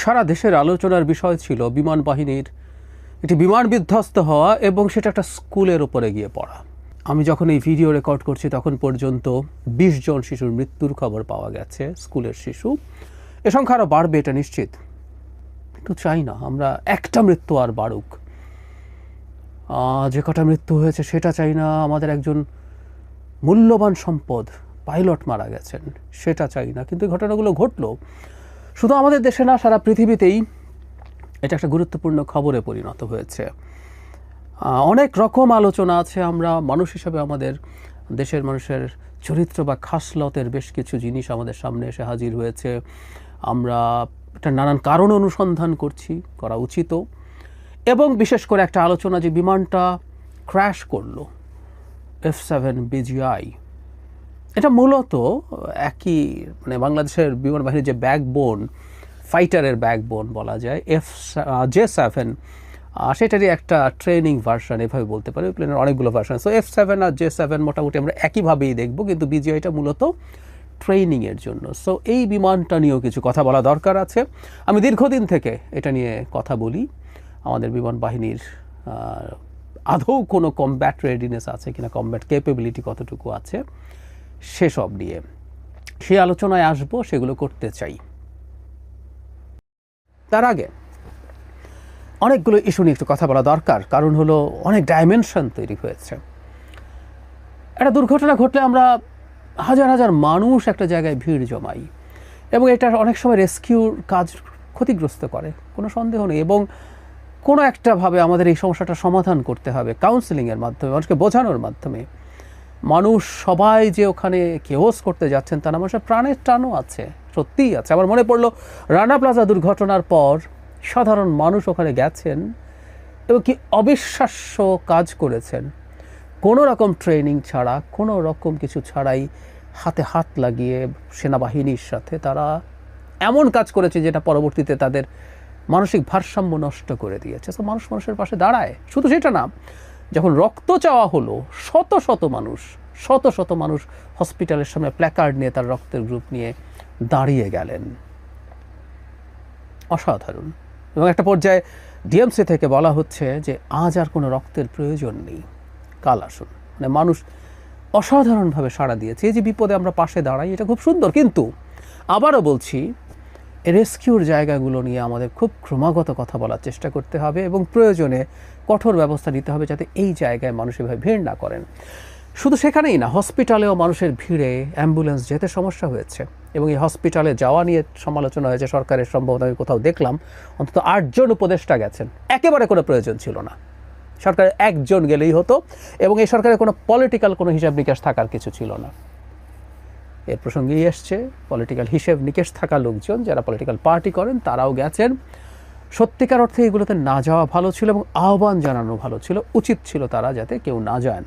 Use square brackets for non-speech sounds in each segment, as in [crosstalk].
সারা দেশের আলোচনার বিষয় ছিল বিমান বাহিনীর একটি বিমান বিধ্বস্ত হওয়া এবং সেটা একটা স্কুলের উপরে গিয়ে পড়া। আমি যখন এই ভিডিও রেকর্ড করছি, তখন পর্যন্ত বিশ জন শিশুর মৃত্যুর খবর পাওয়া গেছে, স্কুলের শিশু। এ সংখ্যা আরও বাড়বে, এটা নিশ্চিত। কিন্তু চাই না, আমরা একটা মৃত্যু আর বাড়ুক। যে কটা মৃত্যু হয়েছে, সেটা চাই না, আমাদের একজন মূল্যবান সম্পদ, পাইলট মারা গেছেন, সেটা চাই না। কিন্তু ঘটনাগুলো ঘটলো। শুধু আমাদের দেশে না, সারা পৃথিবীতেই এটা একটা গুরুত্বপূর্ণ খবরে পরিণত হয়েছে। অনেক রকম আলোচনা আছে, আমরা মানুষ হিসাবে আমাদের দেশের মানুষের চরিত্র বা খাসলতের বেশ কিছু জিনিস আমাদের সামনে এসে হাজির হয়েছে। আমরা একটা নানান কারণ অনুসন্ধান করছি, করা উচিতও এবং বিশেষ করে একটা আলোচনা যে বিমানটা ক্র্যাশ করল এফ সেভেন বিজিআই এটা মূলত একই মানে বাংলাদেশের বিমান বাহিনীর যে ব্যাকবোন ফাইটারের ব্যাকবোন বলা যায় এফ জে সেভেন সেটারই একটা ট্রেনিং ভার্সন এভাবে বলতে পারি প্লেনের অনেকগুলো ভার্সন সো এফ সেভেন আর জে সেভেন মোটামুটি আমরা একইভাবেই দেখব, কিন্তু বিজিআইটা মূলত ট্রেনিংয়ের জন্য। সো এই বিমানটা নিয়েও কিছু কথা বলা দরকার আছে। আমি দীর্ঘদিন থেকে এটা নিয়ে কথা বলি। আমাদের বিমান বাহিনীর আদৌ কোনো কমব্যাট রেডিনেস আছে কিনা কমব্যাট ক্যাপেবিলিটি কতটুকু আছে? সেসব নিয়ে। সেই আলোচনায় আসব, সেগুলো করতে চাই। তার আগে, অনেকগুলো ইস্যু নিয়ে একটু কথা বলা দরকার, কারণ হলো অনেক ডাইমেনশন তৈরি হয়েছে। একটা দুর্ঘটনা ঘটলে আমরা হাজার হাজার মানুষ একটা জায়গায় ভিড় জমাই, এবং এটা অনেক সময় রেস্কিউর কাজ ক্ষতিগ্রস্ত করে, কোনো সন্দেহ নেই, এবং কোনো একটাভাবে আমাদের এই সমস্যাটা সমাধান করতে হবে কাউন্সেলিংয়ের মাধ্যমে, মানুষকে বোঝানোর মাধ্যমে। মানুষ সবাই যে ওখানে কেওস করতে যাচ্ছেন তা না, মানুষের প্রাণের টানও আছে, সত্যিই আছে। আমার মনে পড়ল, রানা প্লাজা দুর্ঘটনার পর সাধারণ মানুষ ওখানে গেছেন এবং কি অবিশ্বাস্য কাজ করেছেন। কোনো রকম ট্রেনিং ছাড়া, কোনো রকম কিছু ছাড়াই হাতে হাত লাগিয়ে সেনাবাহিনীর সাথে তারা এমন কাজ করেছে যেটা পরবর্তীতে তাদের মানসিক ভারসাম্য নষ্ট করে দিয়েছে। তো মানুষ মানুষের পাশে দাঁড়ায়। শুধু সেটা না যখন রক্ত চাওয়া হলো, শত শত মানুষ, শত শত মানুষ হসপিটালের সামনে প্ল্যাকার্ড নিয়ে তার রক্তের গ্রুপ নিয়ে দাঁড়িয়ে গেলেন। অসাধারণ। এবং একটা পর্যায়ে ডিএমসি থেকে বলা হচ্ছে যে, আজ আর কোনো রক্তের প্রয়োজন নেই। কাল আসুন। মানে মানুষ অসাধারণভাবে সাড়া দিয়েছে। এই যে বিপদে আমরা পাশে দাঁড়াই, এটা খুব সুন্দর। কিন্তু আবারও বলছি রেস্কিউর জায়গাগুলো নিয়ে আমাদের খুব ক্রমাগত কথা বলার চেষ্টা করতে হবে এবং প্রয়োজনে কঠোর ব্যবস্থা নিতে হবে যাতে এই জায়গায় মানুষ এভাবে ভিড় না করেন। শুধু সেখানেই না, হসপিটালেও মানুষের ভিড়ে অ্যাম্বুলেন্স যেতে সমস্যা হয়েছে এবং এই হসপিটালে যাওয়া নিয়ে সমালোচনা হয়েছে সরকারের সম্ভবত, আমি কোথাও দেখলাম, অন্তত আটজন উপদেষ্টা গেছেন। একেবারে কোনো প্রয়োজন ছিল না। সরকারের একজন গেলেই হতো এবং এই সরকারের কোনো পলিটিক্যাল কোনো হিসাব নিকাশ থাকার কিছু ছিল না। এর প্রসঙ্গেই এসছে পলিটিক্যাল হিসেব নিকেশ থাকা লোকজন যারা পলিটিক্যাল পার্টি করেন, তারাও গেছেন। সত্যিকার অর্থে এগুলোতে না যাওয়া ভালো ছিল এবং আহ্বান জানানো ভালো ছিল, উচিত ছিল তারা যাতে কেউ না যান।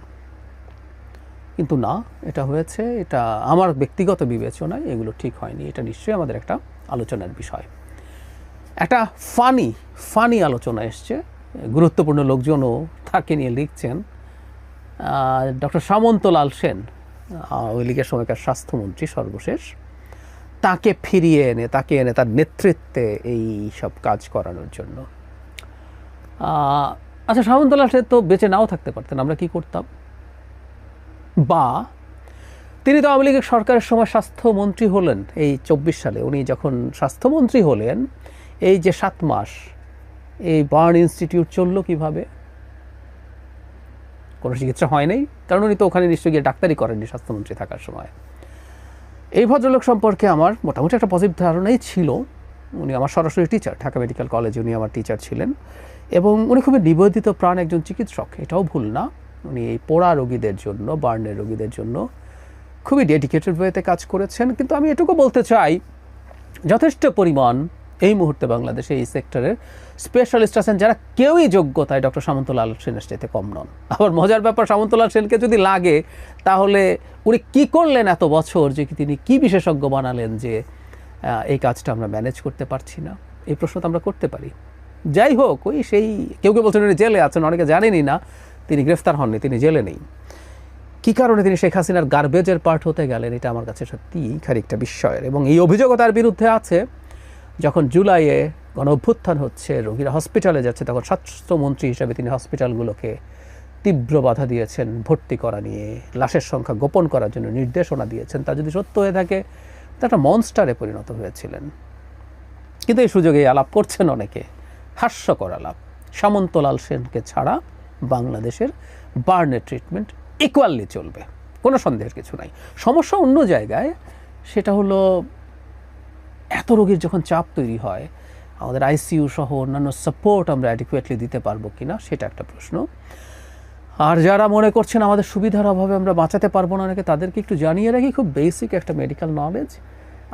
কিন্তু না, এটা হয়েছে, এটা আমার ব্যক্তিগত বিবেচনায় এগুলো ঠিক হয়নি, এটা নিশ্চয়ই আমাদের একটা আলোচনার বিষয়। একটা ফানি ফানি আলোচনা এসছে, গুরুত্বপূর্ণ লোকজনও তাকে নিয়ে লিখছেন ডক্টর সামন্তলাল সেন। আওয়ামী লীগের সময়কার স্বাস্থ্যমন্ত্রী সর্বশেষ। তাকে ফিরিয়ে এনে, তাকে এনে তার নেতৃত্বে এই সব কাজ করানোর জন্য। আচ্ছা সামন্তলাল সে তো বেঁচে নাও থাকতে পারতেন, আমরা কি করতাম? বা, তিনি তো আওয়ামী লীগের সরকারের সময় স্বাস্থ্যমন্ত্রী হলেন, এই চব্বিশ সালে। উনি যখন স্বাস্থ্যমন্ত্রী হলেন, এই যে সাত মাস, এই বার্ন ইনস্টিটিউট চলল কীভাবে? কোনো চিকিৎসা হয় নাই। কারণ উনি তো ওখানে নিশ্চয়ই গিয়ে ডাক্তারি করেননি স্বাস্থ্যমন্ত্রী থাকার সময়। এই ভদ্রলোক সম্পর্কে আমার মোটামুটি একটা পজিটিভ ধারণাই ছিল। উনি আমার সরাসরি টিচার ঢাকা মেডিকেল কলেজে উনি আমার টিচার ছিলেন। এবং উনি খুবই নিবেদিত প্রাণ একজন চিকিৎসক, এটাও ভুল না। উনি এই পোড়া রোগীদের জন্য, বার্নের রোগীদের জন্য খুবই ডেডিকেটেড ওয়েতে কাজ করেছেন। কিন্তু আমি এটুকু বলতে চাই, যথেষ্ট পরিমাণ এই মুহূর্তে বাংলাদেশে এই সেক্টরের স্পেশালিস্ট আছেন যারা কেউই যোগ্যতায় ডক্টর সামন্তলাল সেনের চাইতে কম নন। আবার মজার ব্যাপার, সামন্তলাল সেনকে যদি লাগে, তাহলে উনি কি করলেন এত বছর যে তিনি কি বিশেষজ্ঞ বানালেন যে এই কাজটা আমরা ম্যানেজ করতে পারছি না? এই প্রশ্ন তো আমরা করতে পারি। যাই হোক, ওই সেই, কেউ কেউ বলছেন উনি জেলে আছেন, অনেকে জানেনই না, তিনি গ্রেফতার হননি, তিনি জেলে নেই। কি কারণে তিনি শেখ হাসিনার গার্বেজের পার্ট হতে গেলেন, এটা আমার কাছে সত্যিই খানিকটা বিস্ময়ের। এবং এই অভিযোগও তার বিরুদ্ধে আছে। যখন জুলাইয়ে গণ অভ্যুত্থান হচ্ছে, রোগীরা হসপিটালে যাচ্ছে, তখন স্বাস্থ্যমন্ত্রী হিসেবে তিনি হসপিটালগুলোকে তীব্র বাধা দিয়েছেন ভর্তি করা নিয়ে। লাশের সংখ্যা গোপন করার জন্য নির্দেশনা দিয়েছেন। তা যদি সত্য হয়ে থাকে, তা একটা মনস্টারে পরিণত হয়েছিলেন। কিন্তু এই সুযোগে আলাপ করছেন অনেকে। হাস্যকর আলাপ। সামন্তলাল সেনকে ছাড়া বাংলাদেশের বার্নের ট্রিটমেন্ট ইকুয়ালি চলবে। কোনো সন্দেহের কিছু নাই। সমস্যা অন্য জায়গায়, সেটা হলো এত রোগীর যখন চাপ তৈরি হয়, আমাদের আইসিইউ সহ অন্যান্য সাপোর্ট আমরা অ্যাডিকুয়েটলি দিতে পারব কি না সেটা একটা প্রশ্ন। আর যারা মনে করছেন আমাদের সুবিধার অভাবে আমরা বাঁচাতে পারব না অনেকে তাদেরকে একটু জানিয়ে রাখি, খুব বেসিক একটা মেডিকেল নলেজ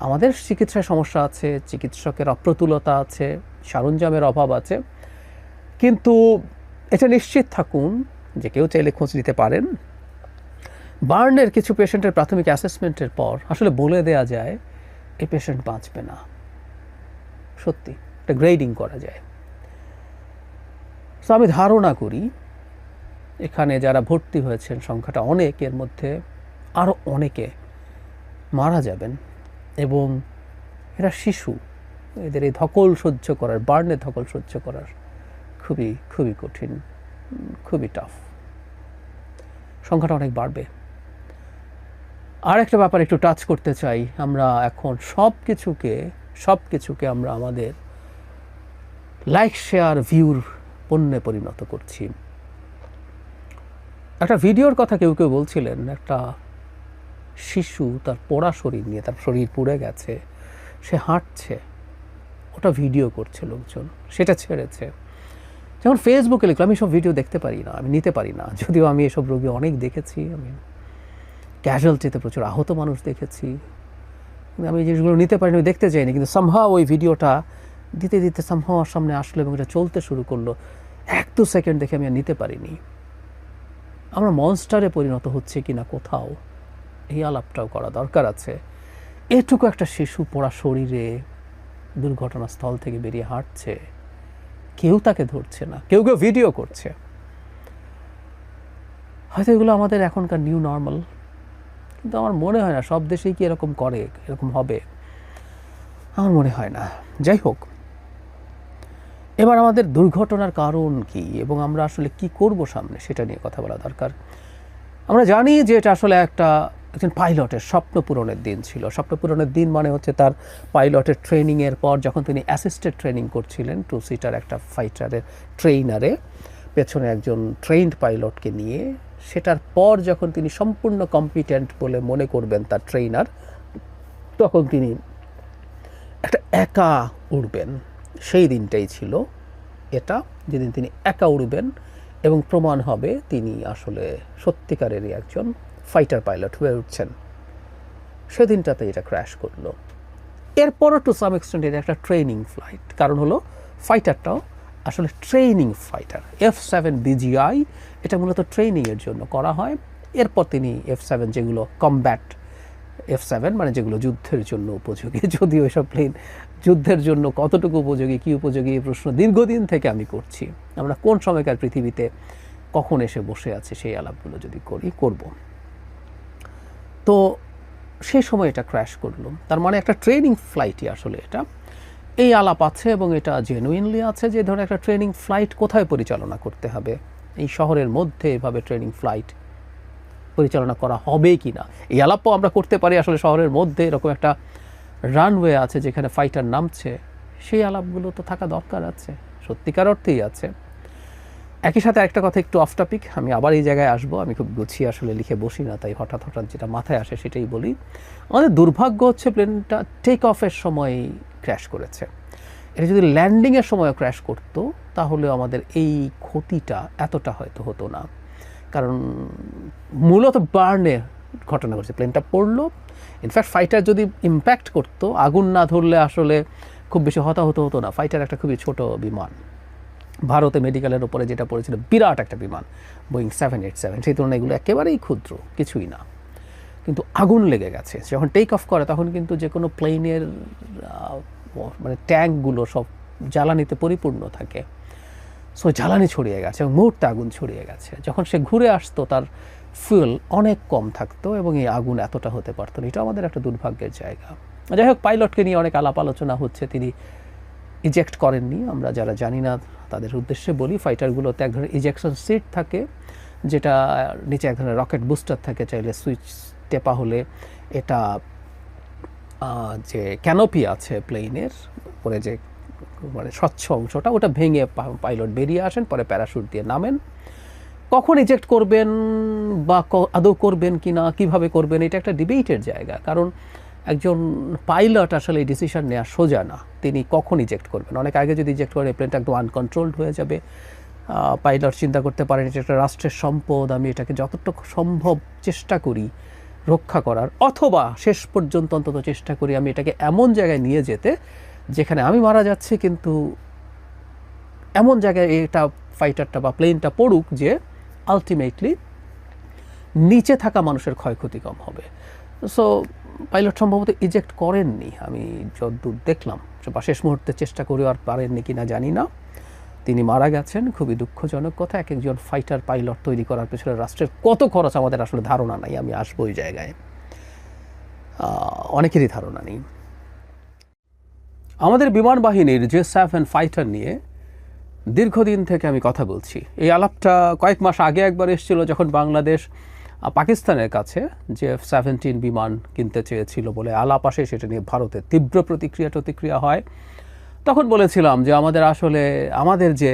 আমাদের চিকিৎসায় সমস্যা আছে, চিকিৎসকের অপ্রতুলতা আছে, সরঞ্জামের অভাব আছে। কিন্তু এটা নিশ্চিত থাকুন যে কেউ চাইলে খোঁজ নিতে পারেন। বার্নের কিছু পেশেন্টের প্রাথমিক অ্যাসেসমেন্টের পর, আসলে বলে দেয়া যায় এই পেশেন্ট বাঁচবে না। সত্যি, একটা গ্রেডিং করা যায়। তো আমি ধারণা করি, এখানে যারা ভর্তি হয়েছেন, সংখ্যাটা অনেক, এর মধ্যে আরও অনেকে মারা যাবেন এবং এরা শিশু। এদের এই ধকল সহ্য করার, বার্নে ধকল সহ্য করার খুবই খুবই কঠিন খুবই টাফ সংখ্যাটা অনেক বাড়বে। আর একটা ব্যাপার একটু টাচ করতে চাই। আমরা এখন সব কিছুকে সব কিছুকে আমরা আমাদের লাইক শেয়ার ভিউর পণ্যে পরিণত করছি। একটা ভিডিওর কথা কেউ কেউ বলছিলেন, একটা শিশু তার পোড়া শরীর নিয়ে, তার শরীর পুড়ে গেছে, সে হাঁটছে, ওটা ভিডিও করছে লোকজন, সেটা ছেড়েছে। যেমন ফেসবুকে লিখলো আমি সব ভিডিও দেখতে পারি না, আমি নিতে পারি না, যদিও আমি এসব রোগী অনেক দেখেছি, আমি ক্যাজুয়ালিটিতে প্রচুর আহত মানুষ দেখেছি। আমি এই জিনিসগুলো নিতে পারিনি দেখতে চাইনি, কিন্তু সামহা ওই ভিডিওটা দিতে দিতে সামহা আমার সামনে আসলো এবং এটা চলতে শুরু করল। এক দু সেকেন্ড দেখে আমি আর নিতে পারিনি। আমরা মনস্টারে পরিণত হচ্ছে কিনা কোথাও, এই আলাপটাও করা দরকার আছে। এটুকু একটা শিশু পড়া শরীরে দুর্ঘটনাস্থল থেকে বেরিয়ে হাঁটছে। কেউ তাকে ধরছে না, কেউ কেউ ভিডিও করছে। হয়তো এগুলো আমাদের এখনকার নিউ নর্মাল কিন্তু আমার মনে হয় না, সব দেশেই কি এরকম করে, এরকম হবে? আমার মনে হয় না। যাই হোক, এবার আমাদের দুর্ঘটনার কারণ কি এবং আমরা আসলে কি করব সামনে সেটা নিয়ে কথা বলা দরকার। আমরা জানি যে এটা আসলে একটা, একজন পাইলটের স্বপ্ন পূরণের দিন ছিল। স্বপ্ন পূরণের দিন মানে হচ্ছে তার পাইলটের ট্রেনিংয়ের পর যখন তিনি অ্যাসিস্টেড ট্রেনিং করছিলেন টু সিটার একটা ফাইটারের ট্রেইনারে পেছনে একজন ট্রেন্ড পাইলটকে নিয়ে সেটার পর যখন তিনি সম্পূর্ণ কম্পিটেন্ট বলে মনে করবেন তার ট্রেইনার তখন তিনি একটা একা উড়বেন। সেই দিনটাই ছিল এটা, যেদিন তিনি একা উড়বেন এবং প্রমাণ হবে তিনি আসলে সত্যিকারেরই একজন ফাইটার পাইলট হয়ে উঠছেন। সেদিনটাতে এটা ক্র্যাশ করল। এরপরও টু সাম এক্সটেন্ট এটা একটা ট্রেনিং ফ্লাইট কারণ হলো ফাইটারটাও আসলে training fighter F seven BGI এটা মূলত ট্রেনিংয়ের জন্য করা হয়। এরপর তিনি এফ সেভেন যেগুলো কমব্যাট এফ সেভেন মানে যেগুলো যুদ্ধের জন্য উপযোগী। [laughs] যদিও এসব প্লেন যুদ্ধের জন্য কতটুকু উপযোগী, কী উপযোগী, এই প্রশ্ন দীর্ঘদিন থেকে আমি করছি। আমরা কোন সময়কার পৃথিবীতে কখন এসে বসে আছে সেই আলাপগুলো যদি করি, করব। তো সেই সময় এটা ক্র্যাশ করল। তার মানে একটা ট্রেনিং ফ্লাইটই আসলে এটা। এই আলাপ আছে এবং এটা জেনুইনলি আছে যে ধরনের একটা ট্রেনিং ফ্লাইট কোথায় পরিচালনা করতে হবে? এই শহরের মধ্যে এভাবে ট্রেনিং ফ্লাইট পরিচালনা করা হবে কি না? এই আলাপও আমরা করতে পারি আসলে শহরের মধ্যে, এরকম একটা রানওয়ে আছে যেখানে ফাইটার নামছে। সেই আলাপগুলো তো থাকা দরকার আছে, সত্যিকার অর্থেই আছে। একই সাথে একটা কথা একটু অফ টপিক আমি আবার এই জায়গায় আসব, আমি খুব গুছিয়ে আসলে লিখে বসি না, তাই হঠাৎ হঠাৎ যেটা মাথায় আসে সেটাই বলি। আমাদের দুর্ভাগ্য হচ্ছে প্লেনটা টেক অফের সময় ক্র্যাশ করেছে। এটা যদি ল্যান্ডিংয়ের সময় ক্র্যাশ করতো, তাহলে আমাদের এই ক্ষতিটা এতটা হয়তো হতো না। কারণ মূলত বার্নে ঘটনা ঘটছে প্লেনটা পড়ল। ইনফ্যাক্ট ফাইটার যদি ইম্প্যাক্ট করতো, আগুন না ধরলে আসলে খুব বেশি হতাহত হতো না। ফাইটার একটা খুবই ছোট বিমান। ভারতে মেডিকেলের উপরে যেটা পড়েছিল, বিরাট একটা বিমান বোয়িং সেভেন এইট সেভেন সেই তুলনায় এগুলো একেবারেই ক্ষুদ্র, কিছুই না। কিন্তু আগুন লেগে গেছে। যখন টেক অফ করে, তখন কিন্তু যে কোনো প্লেনের মানে ট্যাঙ্কগুলো সব জ্বালানিতে পরিপূর্ণ থাকে। সো জ্বালানি ছড়িয়ে গেছে এবং মুহূর্তে আগুন ছড়িয়ে গেছে। যখন সে ঘুরে আসতো, তার ফুয়েল অনেক কম থাকতো এবং এই আগুন এতটা হতে পারতো না। এটা আমাদের একটা দুর্ভাগ্যের জায়গা। যাই হোক পাইলটকে নিয়ে অনেক আলাপ আলোচনা হচ্ছে। তিনি ইজেক্ট করেননি। আমরা যারা জানি না তাদের উদ্দেশ্যে বলি ফাইটারগুলোতে এক ধরনের ইজেকশন সিট থাকে, যেটা নিচে এক ধরনের রকেট বুস্টার থাকে, চাইলে সুইচ টেপা হলে এটা যে ক্যানোপি আছে প্লেনের উপরে যে মানে স্বচ্ছ অংশটা, ওটা ভেঙে পাইলট বেরিয়ে আসেন, পরে প্যারাশুট দিয়ে নামেন। কখন ইজেক্ট করবেন বা আদৌ করবেন কি না কীভাবে করবেন, এটা একটা ডিবেটের জায়গা। কারণ একজন পাইলট আসলে এই ডিসিশন নেওয়া সোজা না। তিনি কখন ইজেক্ট করবেন? অনেক আগে যদি ইজেক্ট করেন প্লেনটা একদম আনকন্ট্রোলড হয়ে যাবে। পাইলট চিন্তা করতে পারেন, এটা একটা রাষ্ট্রের সম্পদ, আমি এটাকে যতটুকু সম্ভব চেষ্টা করি রক্ষা করার, অথবা শেষ পর্যন্ত অন্তত চেষ্টা করি আমি এটাকে এমন জায়গায় নিয়ে যেতে, যেখানে আমি মারা যাচ্ছি, কিন্তু এমন জায়গায় এটা ফাইটারটা বা প্লেনটা পড়ুক যে আলটিমেটলি নিচে থাকা মানুষের ক্ষয়ক্ষতি কম হবে। সো পাইলট সম্ভবত ইজেক্ট করেননি। আমি যদ্দূর দেখলাম, বা শেষ মুহূর্তে চেষ্টা করে আর পারেননি কিনা জানি না। তিনি মারা গেছেন, খুবই দুঃখজনক কথা। এক একজন ফাইটার পাইলট তৈরি করার পেছনে রাষ্ট্রের কত খরচ আমাদের আসলে ধারণা নাই, আমি আসব ওই জায়গায়। অনেকেরই ধারণা নেই। আমাদের বিমান বাহিনীর যে সেভেন ফাইটার নিয়ে দীর্ঘদিন থেকে আমি কথা বলছি। এই আলাপটা কয়েক মাস আগে একবার এসেছিল, যখন বাংলাদেশ পাকিস্তানের কাছে যে সেভেন্টিন বিমান কিনতে চেয়েছিল বলে আলাপ আসে, সেটা নিয়ে ভারতের তীব্র প্রতিক্রিয়া প্রতিক্রিয়া হয়। তখন বলেছিলাম যে আমাদের আসলে, আমাদের যে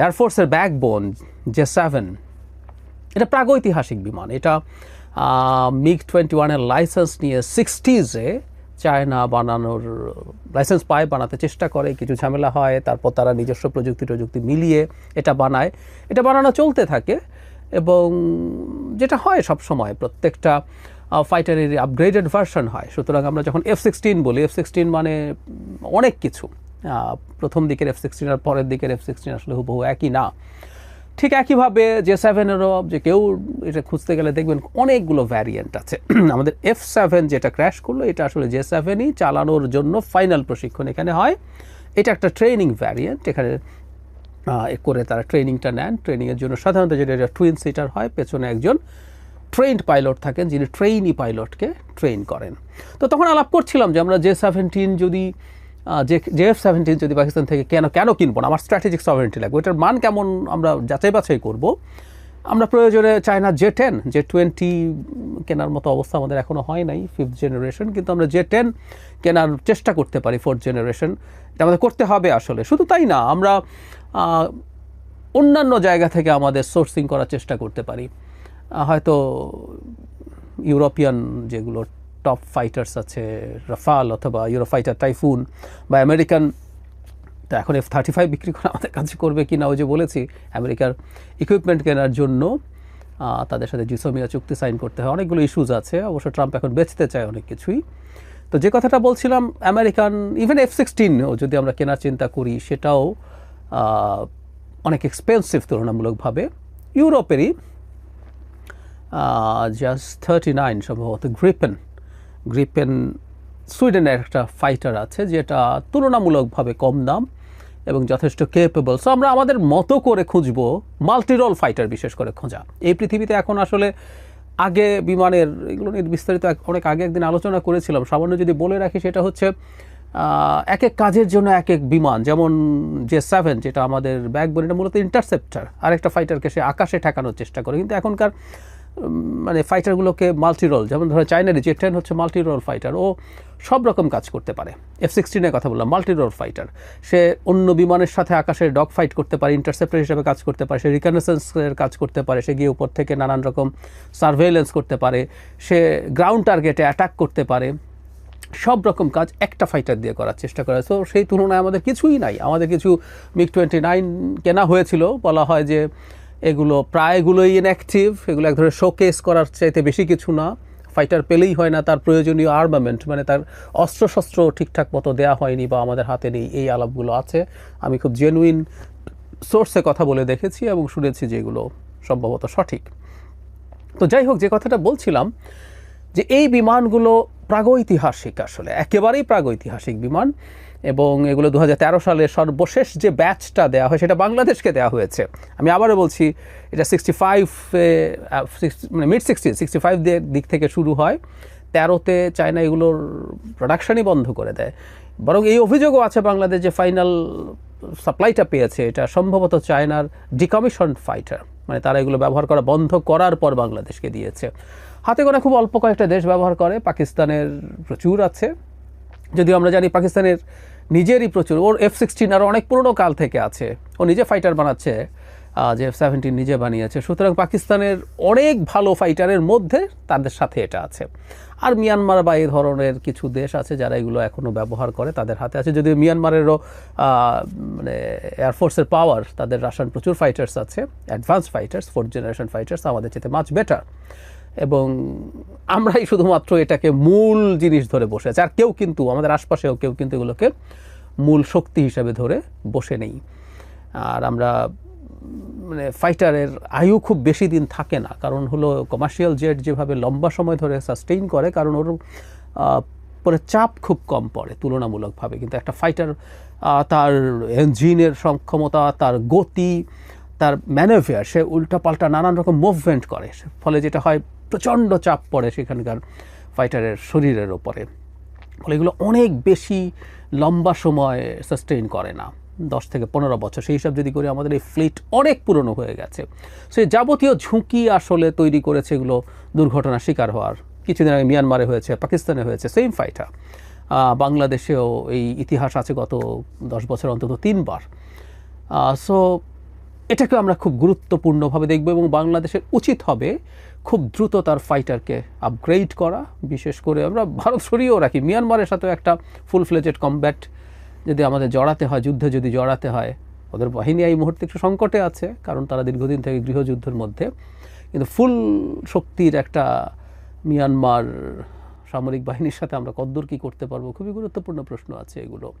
এয়ারফোর্সের ব্যাকবোন যে সেভেন এটা প্রাগৈতিহাসিক বিমান। এটা মিগ টোয়েন্টি ওয়ানের লাইসেন্স নিয়ে সিক্সটিজে চায়না বানানোর লাইসেন্স পায়, বানাতে চেষ্টা করে, কিছু ঝামেলা হয়, তারপর তারা নিজস্ব প্রযুক্তি প্রযুক্তি মিলিয়ে এটা বানায়। এটা বানানো চলতে থাকে এবং যেটা হয় সব সময় প্রত্যেকটা ফাইটারের আপগ্রেডেড ভার্সন হয়। সুতরাং আমরা যখন এফ সিক্সটিন বলি এফ সিক্সটিন মানে অনেক কিছু। প্রথম দিকের এফ সিক্সটিন আর পরের দিকের এফ সিক্সটিন আসলে হুবহু একই না। ঠিক একইভাবে জে সেভেনেরও যে কেউ এটা খুঁজতে গেলে দেখবেন অনেকগুলো ভ্যারিয়েন্ট আছে। [clears throat] আমাদের এফ সেভেন যেটা ক্র্যাশ করল, এটা আসলে যে সেভেনই চালানোর জন্য ফাইনাল প্রশিক্ষণ এখানে হয়। এটা একটা ট্রেনিং ভ্যারিয়েন্ট এখানে করে তারা ট্রেনিংটা নেন। ট্রেনিংয়ের জন্য সাধারণত যেটা টুইন সিটার হয়, পেছনে একজন ট্রেন্ড পাইলট থাকেন যিনি ট্রেইনি পাইলটকে ট্রেন করেন। তো তখন আলাপ করছিলাম যে আমরা জে সেভেন্টিন যদি যে জে এফ সেভেন্টিন যদি পাকিস্তান থেকে কেন কেন কিনবো না? আমার স্ট্র্যাটেজিক সভেন্টি লাগবে। ওইটার মান কেমন আমরা যাচাই বাছাই করব? আমরা প্রয়োজনে China J ten, J twenty কেনার মতো অবস্থা আমাদের এখনও হয় নাই ফিফথ জেনারেশন কিন্তু আমরা জে টেন কেনার চেষ্টা করতে পারি ফোর্থ জেনারেশন এটা আমাদের করতে হবে আসলে। শুধু তাই না, আমরা অন্যান্য জায়গা থেকে আমাদের সোর্সিং করার চেষ্টা করতে পারি। হয়তো ইউরোপিয়ান যেগুলো টপ ফাইটার্স আছে, রাফাল অথবা ইউরো ফাইটার টাইফুন বা আমেরিকান তো এখন এফ থার্টি ফাইভ বিক্রি করে আমাদের কাছে করবে কি না ওই যে বলেছি, আমেরিকার ইকুইপমেন্ট কেনার জন্য তাদের সাথে জিসোমিয়া চুক্তি সাইন করতে হয়। অনেকগুলো ইস্যুজ আছে, অবশ্য ট্রাম্প এখন বেচতে চায় অনেক কিছুই। তো যে কথাটা বলছিলাম আমেরিকান ইভেন এফ সিক্সটিনও যদি আমরা কেনার চিন্তা করি, সেটাও অনেক এক্সপেন্সিভ তুলনামূলকভাবে। ইউরোপেরই জাস্ট থার্টি নাইন সম্ভবত গ্রিপেন গ্রিপেন সুইডেনের একটা ফাইটার আছে, যেটা তুলনামূলকভাবে কম দাম। এবং যথেষ্ট কেপেবল সো আমরা আমাদের মতো করে খুঁজবো মাল্টিরোল ফাইটার বিশেষ করে খোঁজা। এই পৃথিবীতে এখন আসলে আগে বিমানের, এগুলো নিয়ে বিস্তারিত অনেক আগে একদিন আলোচনা করেছিলাম। সামান্য যদি বলে রাখি, সেটা হচ্ছে এক এক কাজের জন্য এক এক বিমান, যেমন যে সেভেন যেটা আমাদের ব্যাকবোন এটা মূলত ইন্টারসেপ্টার আরেকটা ফাইটারকে সে আকাশে ঠেকানোর চেষ্টা করে। কিন্তু এখনকার মানে ফাইটারগুলোকে মাল্টিরোল যেমন ধরো চাইনার যে টেন হচ্ছে মাল্টিরোল ফাইটার ও সব রকম কাজ করতে পারে। এফ সিক্সটিনের কথা বললাম মাল্টিরোল ফাইটার সে অন্য বিমানের সাথে আকাশে ডগ ফাইট করতে পারে ইন্টারসেপ্টার হিসেবে কাজ করতে পারে, সে রিকনেসেন্সের কাজ করতে পারে, সে গিয়ে উপর থেকে নানান রকম সার্ভেলেন্স করতে পারে, সে গ্রাউন্ড টার্গেটে অ্যাটাক করতে পারে। সব রকম কাজ একটা ফাইটার দিয়ে করার চেষ্টা করে। তো সেই তুলনায় আমাদের কিছুই নাই। আমাদের কিছু মিগ টোয়েন্টি নাইন কেনা হয়েছিল, বলা হয় যে এগুলো প্রায়গুলোই ইনঅ্যাক্টিভ এগুলো এক ধরনের শোকেস করার চাইতে বেশি কিছু না। ফাইটার পেলেই হয় না, তার প্রয়োজনীয় আর্মামেন্ট মানে তার অস্ত্রশস্ত্র ঠিকঠাক মতো দেওয়া হয়নি বা আমাদের হাতে নেই, এই আলাপগুলো আছে। আমি খুব জেনুইন সোর্সে কথা বলে দেখেছি এবং শুনেছি যে এগুলো সম্ভবত সঠিক। তো যাই হোক, যে কথাটা বলছিলাম, যে এই বিমানগুলো প্রাগৈতিহাসিক আসলে, একেবারেই প্রাগৈতিহাসিক বিমান। এবং এগুলো দু হাজার তেরো সালে সর্বশেষ যে ব্যাচটা দেওয়া হয় সেটা বাংলাদেশকে দেওয়া হয়েছে। আমি আবারও বলছি, এটা সিক্সটি ফাইভ মানে মিড সিক্সটি সিক্সটি ফাইভ দিক থেকে শুরু হয়। তেরোতে চায়না এগুলোর প্রোডাকশানই বন্ধ করে দেয়। বরং এই অভিযোগও আছে বাংলাদেশ যে ফাইনাল সাপ্লাইটা পেয়েছে, এটা সম্ভবত চায়নার ডিকমিশন ফাইটার মানে তারা এগুলো ব্যবহার করা বন্ধ করার পর বাংলাদেশকে দিয়েছে। হাতে গোনা খুব অল্প কয়েকটা দেশ ব্যবহার করে, পাকিস্তানের প্রচুর আছে। যদিও আমরা জানি পাকিস্তানের নিজেরই প্রচুর। ওর এফ সিক্সটিন আরও অনেক পুরনো কাল থেকে আছে। ও নিজে ফাইটার বানাচ্ছে। যে এফ সেভেন্টিন নিজে বানিয়েছে। সুতরাং পাকিস্তানের অনেক ভালো ফাইটারের মধ্যে তাদের সাথে এটা আছে। আর মিয়ানমার বা এই ধরনের কিছু দেশ আছে যারা এগুলো এখনও ব্যবহার করে, তাদের হাতে আছে। যদিও মিয়ানমারেরও মানে এয়ারফোর্সের পাওয়ার তাদের রাশিয়ান প্রচুর ফাইটার্স আছে। Advance fighters fourth generation fighters আমাদের চেয়ে মাছ বেটার এবং আমরাই শুধুমাত্র এটাকে মূল জিনিস ধরে বসে আছি। আর কেউ কিন্তু, আমাদের আশপাশেও কেউ কিন্তু এগুলোকে মূল শক্তি হিসাবে ধরে বসে নেই। আর আমরা মানে ফাইটারের আয়ু খুব বেশি দিন থাকে না। কারণ হলো কমার্শিয়াল জেট যেভাবে লম্বা সময় ধরে সাস্টেইন করে, কারণ ওর পরে চাপ খুব কম পড়ে তুলনামূলকভাবে। কিন্তু একটা ফাইটার তার ইঞ্জিনের সক্ষমতা, তার গতি, তার ম্যানেভিয়ার সে উল্টাপাল্টা নানান রকম মুভমেন্ট করে। ফলে যেটা হয় প্রচণ্ড চাপ পড়ে সেখানকার ফাইটারের শরীরের ওপরে। ফলে এগুলো অনেক বেশি লম্বা সময় সাস্টেইন করে না। দশ থেকে পনেরো বছর। সেই হিসাব যদি করি, আমাদের এই ফ্লিট অনেক পুরনো হয়ে গেছে। সেই যাবতীয় ঝুঁকি আসলে তৈরি করেছে এগুলো দুর্ঘটনার শিকার হওয়ার। কিছুদিন আগে মিয়ানমারে হয়েছে পাকিস্তানে হয়েছে সেম ফাইটার বাংলাদেশেও এই ইতিহাস আছে গত দশ বছর, অন্তত তিনবার। সো এটাকে আমরা খুব গুরুত্বপূর্ণভাবে দেখব এবং বাংলাদেশের উচিত হবে খুব দ্রুত তার ফাইটারকে আপগ্রেড করা। বিশেষ করে আমরা ভারত সরিয়েও রাখি। মিয়ানমারের সাথেও একটা ফুল ফ্লেজেড কমব্যাট যদি আমাদের জড়াতে হয়, যুদ্ধে যদি জড়াতে হয়, ওদের বাহিনী এই মুহূর্তে একটু সংকটে আছে, কারণ তারা দীর্ঘদিন থেকে গৃহযুদ্ধের মধ্যে। কিন্তু ফুল শক্তির একটা মিয়ানমার সামরিক বাহিনীর সাথে আমরা কদ্দূর কী করতে পারব? খুবই গুরুত্বপূর্ণ প্রশ্ন আছে এগুলো।